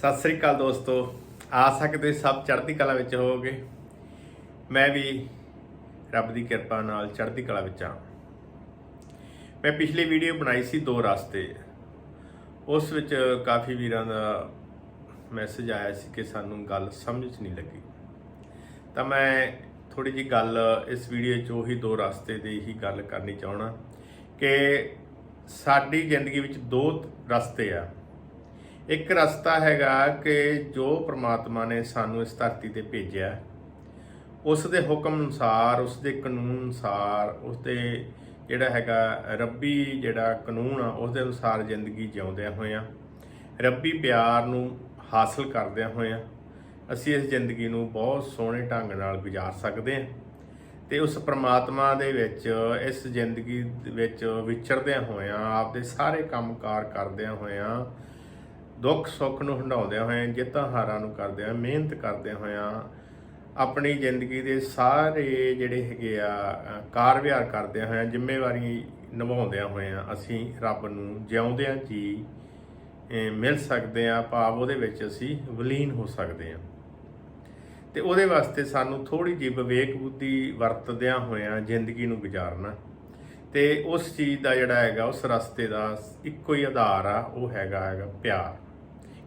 ਸਤਿ ਸ੍ਰੀ ਅਕਾਲ ਦੋਸਤੋ। ਆ ਸਕਦੇ ਸਭ ਚੜ੍ਹਦੀ ਕਲਾ ਵਿੱਚ ਹੋਵੋਗੇ। ਮੈਂ ਵੀ ਰੱਬ ਦੀ ਕਿਰਪਾ ਨਾਲ ਚੜ੍ਹਦੀ ਕਲਾ ਵਿੱਚ ਹਾਂ। ਮੈਂ ਪਿਛਲੀ ਵੀਡੀਓ ਬਣਾਈ ਸੀ ਦੋ ਰਸਤੇ। ਉਸ ਵਿੱਚ ਕਾਫੀ ਵੀਰਾਂ ਦਾ ਮੈਸੇਜ ਆਇਆ ਸੀ ਕਿ ਸਾਨੂੰ ਗੱਲ ਸਮਝ 'ਚ ਨਹੀਂ ਲੱਗੀ। ਤਾਂ ਮੈਂ ਥੋੜੀ ਜੀ ਗੱਲ ਇਸ ਵੀਡੀਓ 'ਚ ਉਹੀ ਦੋ ਰਸਤੇ ਦੀ ਹੀ ਗੱਲ ਕਰਨੀ ਚਾਹਣਾ ਕਿ ਸਾਡੀ ਜ਼ਿੰਦਗੀ ਵਿੱਚ ਦੋ ਰਸਤੇ ਆ। ਇੱਕ ਰਸਤਾ ਹੈਗਾ ਕਿ ਜੋ ਪ੍ਰਮਾਤਮਾ ਨੇ ਸਾਨੂੰ ਇਸ ਧਰਤੀ ਤੇ ਭੇਜਿਆ ਉਸ ਦੇ ਹੁਕਮ ਅਨੁਸਾਰ, ਉਸ ਦੇ ਕਾਨੂੰਨ ਅਨੁਸਾਰ, ਉਸ ਦੇ ਜਿਹੜਾ ਹੈਗਾ ਰੱਬੀ ਜਿਹੜਾ ਕਾਨੂੰਨ ਆ, ਉਸ ਦੇ ਅਨੁਸਾਰ ਜ਼ਿੰਦਗੀ ਜਿਉਂਦਿਆਂ ਹੋਇਆਂ, ਰੱਬੀ ਪਿਆਰ ਨੂੰ ਹਾਸਲ ਕਰਦਿਆਂ ਹੋਇਆਂ ਅਸੀਂ ਇਸ ਜ਼ਿੰਦਗੀ ਨੂੰ ਬਹੁਤ ਸੋਹਣੇ ਢੰਗ ਨਾਲ ਗੁਜ਼ਾਰ ਸਕਦੇ ਹਾਂ ਤੇ ਉਸ ਪ੍ਰਮਾਤਮਾ ਦੇ ਵਿੱਚ, ਇਸ ਜ਼ਿੰਦਗੀ ਵਿੱਚ ਵਿਚਰਦਿਆਂ ਹੋਇਆਂ, ਆਪਦੇ ਸਾਰੇ ਕੰਮਕਾਰ ਕਰਦਿਆਂ ਹੋਇਆਂ ਦੁੱਖ ਸੁੱਖ ਨੂੰ ਹੰਡਾਉਂਦਿਆਂ ਹੋਇਆਂ ਜਿੱਤਾਂ ਹਾਰਾਂ ਨੂੰ ਕਰਦਿਆਂ ਮਿਹਨਤ ਕਰਦਿਆਂ ਹੋਇਆਂ ਆਪਣੀ ਜ਼ਿੰਦਗੀ ਦੇ ਸਾਰੇ ਜਿਹੜੇ ਹੈਗੇ ਆ ਅ, ਕਾਰ ਵਿਹਾਰ ਕਰਦਿਆਂ ਹੋਇਆਂ ਜ਼ਿੰਮੇਵਾਰੀ ਨਿਭਾਉਂਦਿਆਂ ਹੋਇਆਂ ਅਸੀਂ ਰੱਬ ਨੂੰ ਜਿਉਂਦਿਆਂ ਜੀ ਅ, ਮਿਲ ਸਕਦੇ ਆ ਭਾਵ ਉਹਦੇ ਵਿੱਚ ਅਸੀਂ ਵਿਲੀਨ ਹੋ ਸਕਦੇ ਆ ਤੇ ਉਹਦੇ ਵਾਸਤੇ ਸਾਨੂੰ ਥੋੜੀ ਜਿਹੀ ਵਿਵੇਕ ਬੁੱਧੀ ਵਰਤਦਿਆਂ ਹੋਇਆਂ ਜ਼ਿੰਦਗੀ ਨੂੰ ਗੁਜ਼ਾਰਨਾ। ਤੇ ਉਸ ਚੀਜ਼ ਦਾ ਜਿਹੜਾ ਹੈਗਾ ਉਸ ਰਸਤੇ ਦਾ ਇੱਕੋ ਹੀ ਆਧਾਰ ਆ ਉਹ ਹੈਗਾ ਹੈਗਾ ਪਿਆਰ।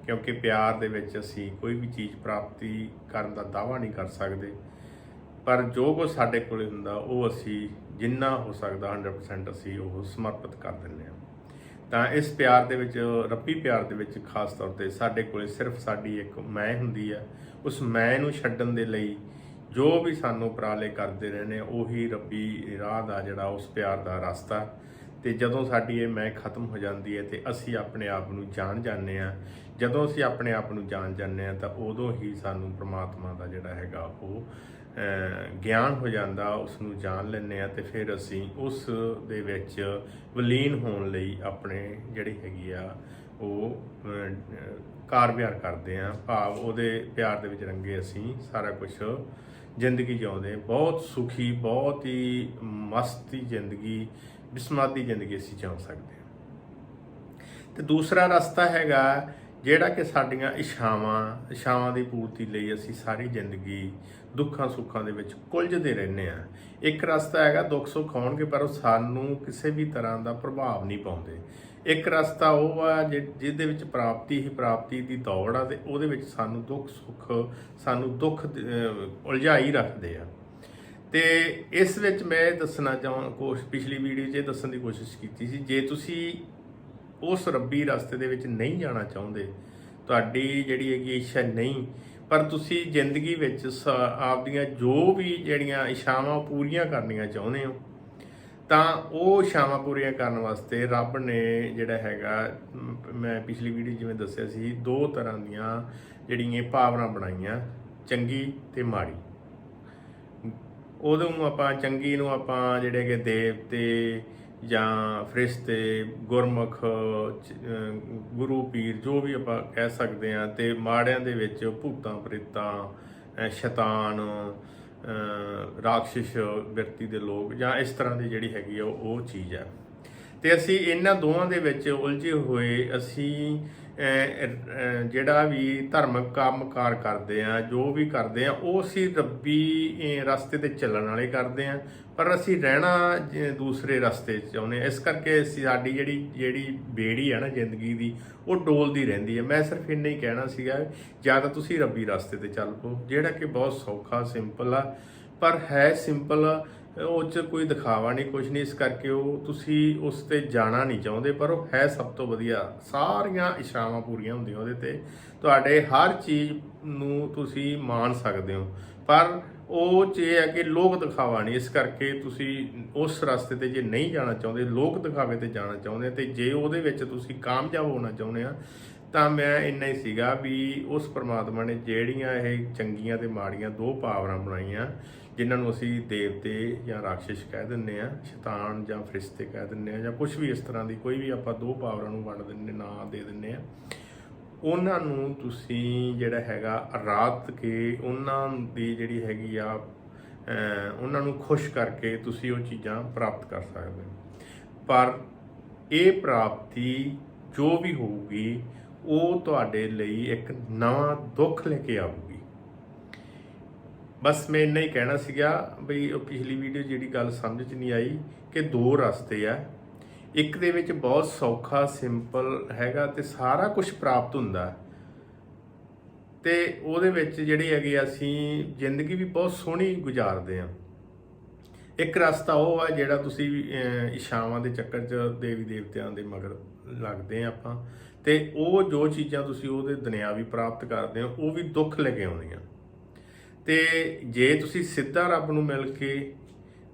ਕਿਉਂਕਿ ਪਿਆਰ ਦੇ ਵਿੱਚ ਅਸੀਂ ਕੋਈ ਵੀ ਚੀਜ਼ ਪ੍ਰਾਪਤੀ ਕਰਨ ਦਾ ਦਾਅਵਾ ਨਹੀਂ ਕਰ ਸਕਦੇ। ਪਰ ਜੋ ਕੁਝ ਸਾਡੇ ਕੋਲੇ ਹੁੰਦਾ, ਉਹ ਅਸੀਂ ਜਿੰਨਾ ਹੋ ਸਕਦਾ 100% ਅਸੀਂ ਉਹ ਸਮਰਪਿਤ ਕਰ ਦਿੰਦੇ ਹਾਂ। ਤਾਂ ਇਸ ਪਿਆਰ ਦੇ ਵਿੱਚ, ਰੱਬੀ ਪਿਆਰ ਦੇ ਵਿੱਚ ਖਾਸ ਤੌਰ ਤੇ ਸਾਡੇ ਕੋਲੇ ਸਿਰਫ ਸਾਡੀ ਇੱਕ ਮੈਂ ਹੁੰਦੀ ਹੈ ਉਸ ਮੈਂ ਨੂੰ ਛੱਡਣ ਦੇ ਲਈ ਜੋ ਵੀ ਸਾਨੂੰ ਉਪਰਾਲੇ ਕਰਦੇ ਰਹਿੰਦੇ ਆ ਉਹੀ ਰੱਬੀ ਰਾਹ ਦਾ ਜਿਹੜਾ ਉਸ ਪਿਆਰ ਦਾ ਰਸਤਾ ਤੇ ਜਦੋਂ ਸਾਡੀ ਇਹ ਮੈਂ ਖਤਮ ਹੋ ਜਾਂਦੀ ਹੈ ਤੇ ਅਸੀਂ ਆਪਣੇ ਆਪ ਨੂੰ ਜਾਣ ਜਾਂਦੇ ਆ ਜਦੋਂ ਅਸੀਂ ਆਪਣੇ ਆਪ ਨੂੰ ਜਾਣ ਜਾਂਦੇ ਆ ਤਾਂ ਉਦੋਂ ਹੀ ਸਾਨੂੰ ਪ੍ਰਮਾਤਮਾ ਦਾ ਜਿਹੜਾ ਹੈਗਾ ਉਹ ਗਿਆਨ ਹੋ ਜਾਂਦਾ ਉਸ ਨੂੰ ਜਾਣ ਲੈਂਦੇ ਆ ਤੇ ਫਿਰ ਅਸੀਂ ਉਸ ਦੇ ਵਿੱਚ ਵਿਲੀਨ ਹੋਣ ਲਈ ਆਪਣੇ ਜਿਹੜੀ ਹੈਗੀ ਆ ਉਹ ਅਹ, ਕਾਰ ਵਿਹਾਰ ਕਰਦੇ ਆ ਭਾਵ ਉਹਦੇ ਪਿਆਰ ਦੇ ਵਿੱਚ ਰੰਗੇ ਅਸੀਂ ਸਾਰਾ ਕੁਝ ਜ਼ਿੰਦਗੀ ਜਿਉਂਦੇ ਬਹੁਤ ਸੁਖੀ ਬਹੁਤ ਹੀ ਮਸਤੀ ਜ਼ਿੰਦਗੀ ਬਿਸਮਾਦੀ ਜ਼ਿੰਦਗੀ ਅਸੀਂ ਜਿਉ ਸਕਦੇ ਹਾਂ। ਤੇ ਦੂਸਰਾ ਰਸਤਾ ਹੈਗਾ ਜਿਹੜਾ ਕਿ ਸਾਡੀਆਂ ਇਛਾਵਾਂ ਇਛਾਵਾਂ ਦੀ ਪੂਰਤੀ ਲਈ ਅਸੀਂ ਸਾਰੀ ਜ਼ਿੰਦਗੀ ਦੁੱਖਾਂ ਸੁੱਖਾਂ ਦੇ ਵਿੱਚ ਕੁਲਝਦੇ ਰਹਿੰਦੇ ਆ ਇੱਕ ਰਸਤਾ ਹੈਗਾ ਦੁੱਖ ਸੁੱਖ ਹੋਣਗੇ, ਪਰ ਉਹ ਸਾਨੂੰ ਕਿਸੇ ਵੀ ਤਰ੍ਹਾਂ ਦਾ ਪ੍ਰਭਾਵ ਨਹੀਂ ਪਾਉਂਦੇ। ਇੱਕ ਰਸਤਾ ਉਹ ਆ ਜਿ- ਜਿਹਦੇ ਵਿੱਚ ਪ੍ਰਾਪਤੀ ਹੀ ਪ੍ਰਾਪਤੀ ਦੀ ਦੌੜ ਆ ਤੇ ਉਹਦੇ ਵਿੱਚ ਸਾਨੂੰ ਦੁੱਖ ਸੁੱਖ, ਸਾਨੂੰ ਦੁੱਖ ਉਲਝਾਈ ਰੱਖਦੇ ਆ। ਤੇ ਇਸ ਵਿੱਚ ਮੈਂ ਇਹ ਦੱਸਣਾ ਚਾਹਾਂ, ਕੋਸ਼, ਪਿਛਲੀ ਵੀਡੀਓ 'ਚ ਇਹ ਦੱਸਣ ਦੀ ਕੋਸ਼ਿਸ਼ ਕੀਤੀ ਸੀ, ਜੇ ਤੁਸੀਂ ਉਸ ਰੱਬੀ ਰਸਤੇ ਦੇ ਵਿੱਚ ਨਹੀਂ ਜਾਣਾ ਚਾਹੁੰਦੇ, ਤੁਹਾਡੀ ਜਿਹੜੀ ਹੈਗੀ ਇੱਛਾ ਨਹੀਂ, ਪਰ ਤੁਸੀਂ ਜ਼ਿੰਦਗੀ ਵਿੱਚ ਸ- ਆਪਦੀਆਂ ਜੋ ਵੀ ਜਿਹੜੀਆਂ ਇਛਾਵਾਂ ਉਹ ਪੂਰੀਆਂ ਕਰਨੀਆਂ ਚਾਹੁੰਦੇ ਹੋ, ਤਾਂ ਉਹ ਇਛਾਵਾਂ ਪੂਰੀਆਂ ਕਰਨ ਵਾਸਤੇ ਰੱਬ ਨੇ ਜਿਹੜਾ ਹੈਗਾ ਮੈਂ ਪਿਛਲੀ ਵੀਡੀਓ ਜਿਵੇਂ ਦੱਸਿਆ ਸੀ, ਦੋ ਤਰ੍ਹਾਂ ਦੀਆਂ ਜਿਹੜੀਆਂ ਭਾਵਨਾ ਬਣਾਈਆਂ, ਚੰਗੀ ਤੇ ਮਾੜੀ। ਉਦੋਂ ਆਪਾਂ ਚੰਗੀ ਨੂੰ ਆਪਾਂ ਜਿਹੜੇ ਕਿ ਦੇਵਤੇ ਜਾਂ ਫਰਿਸ਼ਤੇ, ਗੁਰਮੁਖ ਗੁਰੂ, ਪੀਰ, ਜੋ ਵੀ ਆਪਾਂ ਕਹਿ ਸਕਦੇ ਆ ਤੇ ਮਾੜਿਆਂ ਦੇ ਵਿੱਚ ਭੂਤਾਂ, ਪ੍ਰੇਤਾਂ ਸ਼ੈਤਾਨ, ਅਹ ਰਾਖਸ਼ ਵਿਅਕਤੀ ਦੇ ਲੋਕ ਜਾਂ ਇਸ ਤਰ੍ਹਾਂ ਦੀ ਜਿਹੜੀ ਹੈਗੀ ਆ ਉਹ ਚੀਜ਼ ਹੈ। ਤੇ ਅਸੀਂ ਇਹਨਾਂ ਦੋਵਾਂ ਦੇ ਵਿੱਚ ਉਲਝੇ ਹੋਏ ਅਸੀਂ ਜਿਹੜਾ ਵੀ ਧਰਮਿਕ ਕੰਮਕਾਰ ਕਰਦੇ ਆ, ਜੋ ਵੀ ਕਰਦੇ ਆ, ਉਹ ਅਸੀਂ ਰੱਬੀ ਰਸਤੇ ਤੇ ਚੱਲਣ ਵਾਲੇ ਕਰਦੇ ਆ। ਪਰ ਅਸੀਂ ਰਹਿਣਾ ਜ- ਦੂਸਰੇ ਰਸਤੇ 'ਚ ਚਾਹੁੰਦੇ ਆ। ਇਸ ਕਰਕੇ ਸਾਡੀ ਜਿਹੜੀ ਜਿਹੜੀ ਬੇੜੀ ਆ ਨਾ ਜ਼ਿੰਦਗੀ ਦੀ, ਉਹ ਡੋਲਦੀ ਰਹਿੰਦੀ ਹੈ ਮੈਂ ਸਿਰਫ ਇੰਨਾ ਹੀ ਕਹਿਣਾ ਸੀਗਾ, ਜਾਂ ਤਾਂ ਤੁਸੀਂ ਰੱਬੀ ਰਸਤੇ ਤੇ ਚੱਲ ਪਓ, ਜਿਹੜਾ ਕਿ ਬਹੁਤ ਸੌਖਾ ਸਿੰਪਲ ਆ, ਪਰ ਹੈ ਸਿੰਪਲ ਉਹ ਚ ਕੋਈ ਦਿਖਾਵਾ ਨਹੀਂ ਕੁਝ ਨਹੀਂ, ਇਸ ਕਰਕੇ ਉਹ ਤੁਸੀਂ ਉਸ ਤੇ ਜਾਣਾ ਨਹੀਂ ਚਾਹੁੰਦੇ, ਪਰ ਉਹ ਹੈ ਸਭ ਤੋਂ ਵਧੀਆ। ਸਾਰੀਆਂ ਇਸ਼ਾਵਾਂ ਪੂਰੀਆਂ ਹੁੰਦੀਆਂ ਉਹਦੇ ਤੇ। ਤੁਹਾਡੇ ਹਰ ਚੀਜ਼ ਨੂੰ ਤੁਸੀਂ ਮਾਣ ਸਕਦੇ ਹੋ। ਪਰ ਉਹ ਚ ਇਹ ਹੈ ਕਿ ਲੋਕ ਦਿਖਾਵਾ ਨਹੀਂ, ਇਸ ਕਰਕੇ ਤੁਸੀਂ ਉਸ ਰਸਤੇ ਤੇ ਜੇ ਨਹੀਂ ਜਾਣਾ ਚਾਹੁੰਦੇ, ਲੋਕ ਦਿਖਾਵੇ ਤੇ ਜਾਣਾ ਚਾਹੁੰਦੇ ਤੇ ਜੇ ਉਹਦੇ ਵਿੱਚ ਤੁਸੀਂ ਕਾਮਯਾਬ ਹੋਣਾ ਚਾਹੁੰਦੇ ਆ ਤਾਂ ਮੈਂ ਇੰਨਾ ਹੀ ਸੀਗਾ ਵੀ ਉਸ ਪ੍ਰਮਾਤਮਾ ਨੇ ਜਿਹੜੀਆਂ ਇਹ ਚੰਗੀਆਂ ਤੇ ਮਾੜੀਆਂ ਦੋ ਪਾਵਰਾਂ ਬਣਾਈਆਂ, ਜਿਨ੍ਹਾਂ ਨੂੰ ਅਸੀਂ ਦੇਵਤੇ ਜਾਂ ਰਾਖਸ਼ ਕਹਿ ਦਿੰਨੇ ਆ ਸ਼ੈਤਾਨ ਜਾਂ ਫਰਿਸ਼ਤੇ ਕਹਿ ਦਿੰਨੇ ਆ ਜਾਂ ਕੁਝ ਵੀ ਇਸ ਤਰ੍ਹਾਂ ਦੀ ਕੋਈ ਵੀ ਆਪਾਂ ਦੋ ਪਾਵਰਾਂ ਨੂੰ ਵੰਡ ਦਿੰਨੇ ਨਾਂ ਦੇ ਦਿੰਨੇ ਆ ਉਹਨਾਂ ਨੂੰ ਤੁਸੀਂ ਜਿਹੜਾ ਹੈਗਾ ਰਾਤ ਕੇ ਉਹਨਾਂ ਦੀ ਜਿਹੜੀ ਹੈਗੀ ਆ ਉਹਨਾਂ ਨੂੰ ਖੁਸ਼ ਕਰਕੇ ਤੁਸੀਂ ਉਹ ਚੀਜ਼ਾਂ ਪ੍ਰਾਪਤ ਕਰ ਸਕਦੇ ਹੋ। ਪਰ ਇਹ ਪ੍ਰਾਪਤੀ ਜੋ ਵੀ ਹੋਊਗੀ ਉਹ ਤੁਹਾਡੇ ਲਈ ਇੱਕ ਨਵਾਂ ਦੁੱਖ ਲੈ ਕੇ ਆਊਗੀ। ਬਸ ਮੈਂ ਇੰਨਾ ਹੀ ਕਹਿਣਾ ਸੀਗਾ ਬਈ ਉਹ ਪਿਛਲੀ ਵੀਡੀਓ ਜਿਹੜੀ ਗੱਲ ਸਮਝ 'ਚ ਨਹੀਂ ਆਈ ਕਿ ਦੋ ਰਸਤੇ ਆ। ਇੱਕ ਦੇ ਵਿੱਚ ਬਹੁਤ ਸੌਖਾ ਸਿੰਪਲ ਹੈਗਾ ਤੇ ਸਾਰਾ ਕੁਝ ਪ੍ਰਾਪਤ ਹੁੰਦਾ। ਤੇ ਉਹਦੇ ਵਿੱਚ ਜਿਹੜੀ ਹੈਗੀ ਅਸੀਂ ਜ਼ਿੰਦਗੀ ਵੀ ਬਹੁਤ ਸੋਹਣੀ ਗੁਜ਼ਾਰਦੇ ਆ। ਇੱਕ ਰਸਤਾ ਉਹ ਆ ਜਿਹੜਾ ਤੁਸੀਂ ਅਹ, ਇਸ਼ਾਵਾਂ ਦੇ ਚੱਕਰ 'ਚ ਦੇਵੀ ਦੇਵਤਿਆਂ ਦੇ ਮਗਰ ਲੱਗਦੇ ਆ ਆਪਾਂ। ਤੇ ਉਹ ਜੋ ਚੀਜ਼ਾਂ ਤੁਸੀਂ ਉਹਦੇ ਦੁਨਿਆਵੀ ਪ੍ਰਾਪਤ ਕਰਦੇ ਹੋ, ਉਹ ਵੀ ਦੁੱਖ ਲੈ ਕੇ ਆਉਂਦੀਆਂ। ਤੇ ਜੇ ਤੁਸੀਂ ਸਿੱਧਾ ਰੱਬ ਨੂੰ ਮਿਲ ਕੇ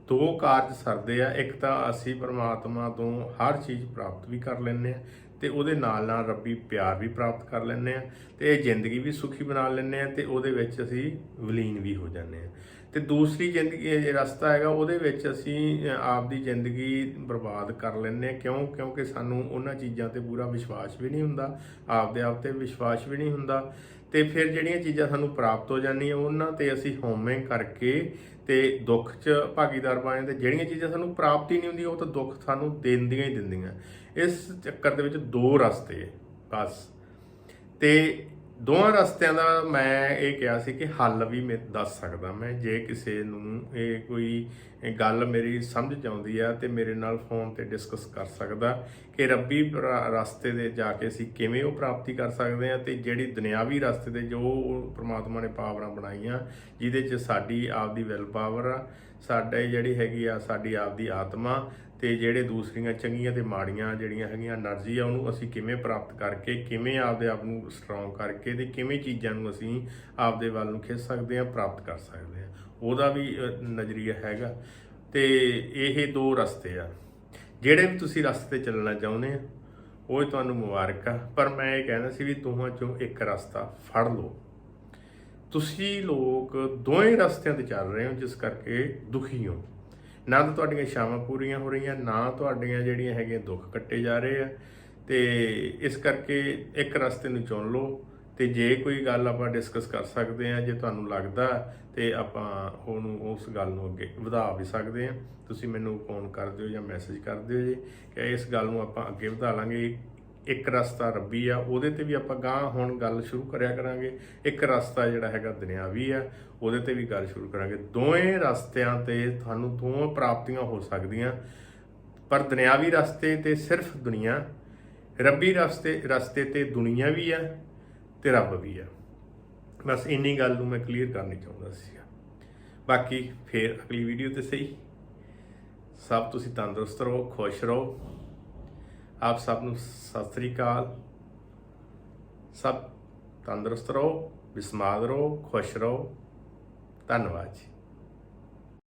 ਦੋ ਕਾਰਜ ਸਰਦੇ ਆ, ਇੱਕ ਤਾਂ ਅਸੀਂ ਪਰਮਾਤਮਾ ਤੋਂ ਹਰ ਚੀਜ਼ ਪ੍ਰਾਪਤ ਵੀ ਕਰ ਲੈਂਦੇ ਆ ਤੇ ਉਹਦੇ ਨਾਲ ਨਾਲ ਰੱਬੀ ਪਿਆਰ ਵੀ ਪ੍ਰਾਪਤ ਕਰ ਲੈਂਦੇ ਆ ਤੇ ਇਹ ਜ਼ਿੰਦਗੀ ਵੀ ਸੁਖੀ ਬਣਾ ਲੈਂਦੇ ਆ ਤੇ ਉਹਦੇ ਵਿੱਚ ਅਸੀਂ ਵਿਲੀਨ ਵੀ ਹੋ ਜਾਂਦੇ ਆ। ਤੇ ਦੂਸਰੀ ਜ਼ਿੰਦਗੀ, ਇਹ ਰਸਤਾ ਹੈਗਾ, ਉਹਦੇ ਵਿੱਚ ਅਸੀਂ ਆਪ ਦੀ ਜ਼ਿੰਦਗੀ ਬਰਬਾਦ ਕਰ ਲੈਂਦੇ ਆ। ਕਿਉਂ? ਕਿਉਂਕਿ ਸਾਨੂੰ ਉਹਨਾਂ ਚੀਜ਼ਾਂ ਤੇ ਪੂਰਾ ਵਿਸ਼ਵਾਸ ਵੀ ਨਹੀਂ ਹੁੰਦਾ, ਆਪਦੇ ਆਪ ਤੇ ਵਿਸ਼ਵਾਸ ਵੀ ਨਹੀਂ ਹੁੰਦਾ। ਤੇ ਫਿਰ ਜਿਹੜੀਆਂ ਚੀਜ਼ਾਂ ਸਾਨੂੰ ਪ੍ਰਾਪਤ ਹੋ ਜਾਂਦੀਆਂ, ਉਹਨਾਂ ਤੇ ਅਸੀਂ ਹੋਮਿੰਗ ਕਰਕੇ ਤੇ ਦੁੱਖ 'ਚ ਭਾਗੀਦਾਰ ਬਣ ਜਾਂਦੇ ਜਿਹੜੀਆਂ ਚੀਜ਼ਾਂ ਸਾਨੂੰ ਪ੍ਰਾਪਤ ਹੀ ਨਹੀਂ ਹੁੰਦੀਆਂ, ਉਹ ਤਾਂ ਦੁੱਖ ਸਾਨੂੰ ਦਿੰਦੀਆਂ ਹੀ ਦਿੰਦੀਆਂ। ਇਸ ਚੱਕਰ ਦੇ ਵਿੱਚ ਦੋ ਰਸਤੇ ਬਸ। ਤੇ ਦੋਵਾਂ ਰਸਤਿਆਂ ਦਾ ਮੈਂ ਇਹ ਕਿਹਾ ਸੀ ਕਿ ਹੱਲ ਵੀ ਮੈਂ ਦੱਸ ਸਕਦਾ ਮੈਂ, ਜੇ ਕਿਸੇ ਨੂੰ ਇਹ ਕੋਈ ਗੱਲ ਮੇਰੀ ਸਮਝ 'ਚ ਆਉਂਦੀ ਆ ਤੇ ਮੇਰੇ ਨਾਲ ਫੋਨ ਤੇ ਡਿਸਕਸ ਕਰ ਸਕਦਾ ਕਿ ਰੱਬੀ ਰਸਤੇ ਦੇ ਜਾ ਕੇ ਅਸੀਂ ਕਿਵੇਂ ਉਹ ਪ੍ਰਾਪਤੀ ਕਰ ਸਕਦੇ ਆ ਤੇ ਜਿਹੜੀ ਦੁਨਿਆਵੀ ਰਸਤੇ ਤੇ ਜੋ ਪ੍ਰਮਾਤਮਾ ਨੇ ਪਾਵਰਾਂ ਬਣਾਈਆਂ, ਜਿਹਦੇ 'ਚ ਸਾਡੀ ਆਪਦੀ ਵਿਲ ਪਾਵਰ ਆ, ਸਾਡੇ ਜਿਹੜੀ ਹੈਗੀ ਆ ਸਾਡੀ ਆਪਦੀ ਆਤਮਾ ਤੇ ਜਿਹੜੇ ਦੂਸਰੀਆਂ ਚੰਗੀਆਂ ਤੇ ਮਾੜੀਆਂ ਜਿਹੜੀਆਂ ਹੈਗੀਆਂ એનર્ਜੀ ਆ, ਉਹਨੂੰ ਅਸੀਂ ਕਿਵੇਂ ਪ੍ਰਾਪਤ ਕਰਕੇ, ਕਿਵੇਂ ਆਪਦੇ ਆਪ ਨੂੰ ਸਟਰੋਂਗ ਕਰਕੇ ਤੇ ਕਿਵੇਂ ਚੀਜ਼ਾਂ ਨੂੰ ਅਸੀਂ ਆਪਦੇ ਵੱਲ ਨੂੰ ਖਿੱਚ ਸਕਦੇ ਆ, ਪ੍ਰਾਪਤ ਕਰ ਸਕਦੇ ਆ। ਉਹਦਾ ਵੀ ਨਜ਼ਰੀਆ ਹੈਗਾ। ਤੇ ਇਹ ਦੋ ਰਸਤੇ ਆ। ਜਿਹੜੇ ਵੀ ਤੁਸੀਂ ਰਸਤੇ 'ਤੇ ਚੱਲਣਾ ਚਾਹੁੰਦੇ ਆ, ਉਹ ਤੁਹਾਨੂੰ ਮੁਬਾਰਕ ਆ। ਪਰ ਮੈਂ ਇਹ ਕਹਿੰਦਾ ਸੀ ਵੀ ਦੋਹਾਂ ਚੋਂ ਇੱਕ ਰਸਤਾ ਫੜ ਲਓ। ਤੁਸੀਂ ਲੋਕ ਦੋਵੇਂ ਰਸਤਿਆਂ ਤੇ ਚੱਲ ਰਹੇ ਹੋ, ਜਿਸ ਕਰਕੇ ਦੁਖੀ ਹੋ। ਨਾ ਤਾਂ ਤੁਹਾਡੀਆਂ ਸ਼ਾਮਾਂ ਪੂਰੀਆਂ ਹੋ ਰਹੀਆਂ, ਨਾ ਤੁਹਾਡੀਆਂ ਜਿਹੜੀਆਂ ਹੈਗੀਆਂ ਦੁੱਖ ਕੱਟੇ ਜਾ ਰਹੇ ਆ। ਤੇ ਇਸ ਕਰਕੇ ਇੱਕ ਰਸਤੇ ਨੂੰ ਚੁਣ ਲਓ ਤੇ ਜੇ ਕੋਈ ਗੱਲ ਆਪਾਂ ਡਿਸਕਸ ਕਰ ਸਕਦੇ ਆ, ਜੇ ਤੁਹਾਨੂੰ ਲੱਗਦਾ ਤੇ ਆਪਾਂ ਉਹਨੂੰ ਉਸ ਗੱਲ ਨੂੰ ਅੱਗੇ ਵਧਾ ਵੀ ਸਕਦੇ ਆ, ਤੁਸੀਂ ਮੈਨੂੰ ਫੋਨ ਕਰ ਦਿਓ ਜਾਂ ਮੈਸੇਜ ਕਰ ਦਿਓ ਜੀ, ਕਿ ਇਸ ਗੱਲ ਨੂੰ ਆਪਾਂ ਅੱਗੇ ਵਧਾ ਲਾਂਗੇ। ਇੱਕ ਰਸਤਾ ਰੱਬੀ ਆ, ਉਹਦੇ ਤੇ ਵੀ ਆਪਾਂ ਗਾਂ ਹੁਣ ਗੱਲ ਸ਼ੁਰੂ ਕਰਿਆ ਕਰਾਂਗੇ। ਇੱਕ ਰਸਤਾ ਜਿਹੜਾ ਹੈਗਾ ਦੁਨਿਆਵੀ ਆ, ਉਹਦੇ ਤੇ ਵੀ ਗੱਲ ਸ਼ੁਰੂ ਕਰਾਂਗੇ। ਦੋਵੇਂ ਰਸਤਿਆਂ ਤੇ ਤੁਹਾਨੂੰ ਦੋਵੇਂ ਪ੍ਰਾਪਤੀਆਂ ਹੋ ਸਕਦੀਆਂ, ਪਰ ਦੁਨਿਆਵੀ ਰਸਤੇ ਤੇ ਸਿਰਫ ਦੁਨੀਆ, ਰੱਬੀ ਰਸਤੇ ਰਸਤੇ ਤੇ ਦੁਨੀਆ ਵੀ ਆ ਤੇ ਰੱਬ ਵੀ ਆ। ਬਸ ਇੰਨੀ ਗੱਲ ਨੂੰ ਮੈਂ ਕਲੀਅਰ ਕਰਨੀ ਚਾਹੁੰਦਾ ਸੀ। ਬਾਕੀ ਫੇਰ ਅਗਲੀ ਵੀਡੀਓ ਤੇ ਸਹੀ। ਸਭ ਤੁਸੀਂ ਤੰਦਰੁਸਤ ਰਹੋ, ਖੁਸ਼ ਰਹੋ। ਆਪ ਸਭ ਨੂੰ ਸਤਿ ਸ੍ਰੀ ਅਕਾਲ। ਸਭ ਤੰਦਰੁਸਤ ਰਹੋ ਬਿਸਮਾਦ ਰਹੋ, ਖੁਸ਼ ਰਹੋ। ਧੰਨਵਾਦ ਜੀ।